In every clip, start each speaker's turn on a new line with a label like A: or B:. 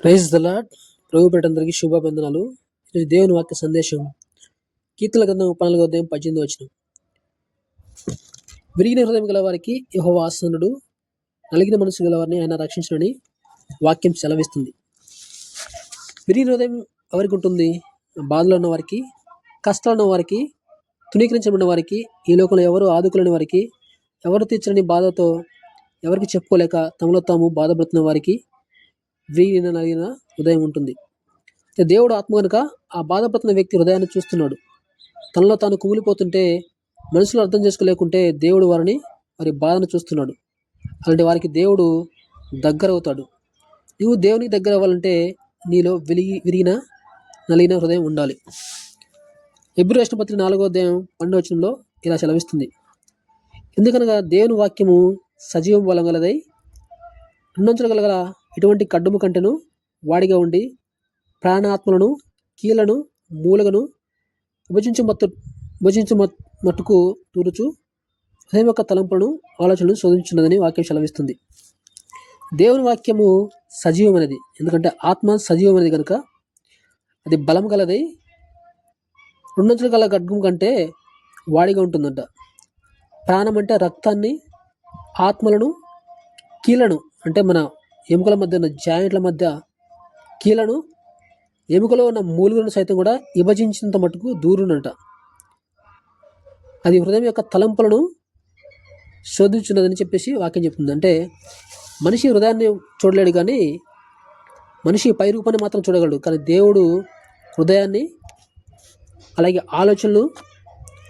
A: Praise the Lord ప్రభు పెట్టందరికీ శుభాబంధనాలు ఇది దేవుని వాక్య సందేశం. కీర్తన గ్రంథం పనుల ఉదయం పద్దెనిమిది వచ్చిన విరిగిన హృదయం గల వారికి యహో ఆసనుడు నలిగిన మనసు గల వారిని ఆయన రక్షించడని వాక్యం సెలవిస్తుంది. విరిగిన హృదయం ఎవరికి ఉంటుంది? బాధలో ఉన్న వారికి కష్టాలు ఉన్న వారికి తునీకరించబడిన వారికి ఈ లోకంలో ఎవరు ఆదుకులేని వారికి ఎవరు తీర్చని బాధతో ఎవరికి చెప్పుకోలేక తమలో తాము బాధపడుతున్న వారికి వీరిన నలిగిన హృదయం ఉంటుంది. దేవుడు ఆత్మ కనుక ఆ బాధపడుతున్న వ్యక్తి హృదయాన్ని చూస్తున్నాడు. తనలో తాను కుమిలిపోతుంటే మనుషులు అర్థం చేసుకోలేకుంటే దేవుడు వారిని వారి బాధను చూస్తున్నాడు. అలాంటి వారికి దేవుడు దగ్గర అవుతాడు నువ్వు దేవునికి దగ్గర అవ్వాలంటే నీలో వెలిగి విరిగిన నలిగిన హృదయం ఉండాలి. ఎబ్రి రాష్ట్రపతి నాలుగో అధ్యాయం పండవచనంలో ఇలా సెలవిస్తుంది. ఎందుకనగా దేవుని వాక్యము సజీవం బలం గలదై రెండంచులు ఇటువంటి కడ్డుము కంటెను వాడిగా ఉండి ప్రాణాత్మలను కీలను మూలగను విభజించు మత్తు విభజించు మట్టుకు తూరుచు హృదయం యొక్క తలంపులను ఆలోచనలను శోధించున్నదని వాక్యం సెలవిస్తుంది. దేవుని వాక్యము సజీవమైనది. ఎందుకంటే ఆత్మ సజీవమైనది కనుక అది బలం గలది రెండంచుల గల గడ్గం కంటే వాడిగా ఉంటుందంట. ప్రాణం అంటే రక్తాన్ని ఆత్మలను కీలను అంటే మన ఎముకల మధ్య ఉన్న జాయింట్ల మధ్య కీలను ఎముకలో ఉన్న మూలుగులను సైతం కూడా విభజించినంత మటుకు దూరునంట. అది హృదయం యొక్క తలంపులను శోధించున్నదని చెప్పేసి వాక్యం చెప్తుంది. అంటే మనిషి హృదయాన్ని చూడలేడు కానీ మనిషి పై రూపాన్ని మాత్రం చూడగలడు. కానీ దేవుడు హృదయాన్ని అలాగే ఆలోచనలు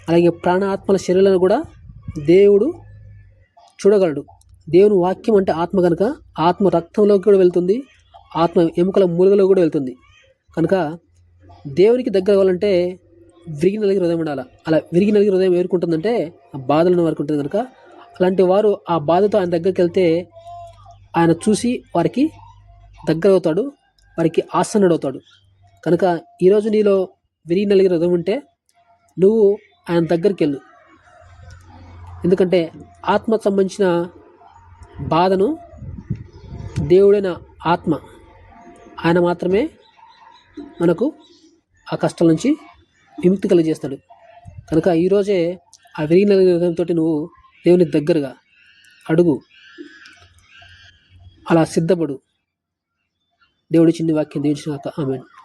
A: అలాగే ప్రాణ ఆత్మల శరీరాలను కూడా దేవుడు చూడగలడు. దేవుని వాక్యం అంటే ఆత్మ కనుక ఆత్మ రక్తంలోకి కూడా వెళ్తుంది ఆత్మ ఎముకల మూలగలో కూడా వెళ్తుంది. కనుక దేవునికి దగ్గర అవ్వాలంటే విరిగి నలిగి హృదయం ఉండాలి. అలా విరిగి నలిగి హృదయం ఏరుకుంటుందంటే ఆ బాధలను వరకు ఉంటుంది కనుక అలాంటి వారు ఆ బాధతో ఆయన దగ్గరికి వెళ్తే ఆయన చూసి వారికి దగ్గర అవుతాడు వారికి ఆసనుడు అవుతాడు. కనుక ఈరోజు నీలో విరిగి నలిగి హృదయం ఉంటే నువ్వు ఆయన దగ్గరికి వెళ్ళు. ఎందుకంటే ఆత్మ సంబంధించిన బాధను దేవుడైన ఆత్మ ఆయన మాత్రమే మనకు ఆ కష్టం నుంచి విముక్తి కలిగజేస్తాడు. కనుక ఈరోజే ఆ విరిగిన హృదయంతో నువ్వు దేవుని దగ్గరగా అడుగు. అలా సిద్ధపడు. దేవుడి చిన్ని వాక్యం దీవించిన ఆమె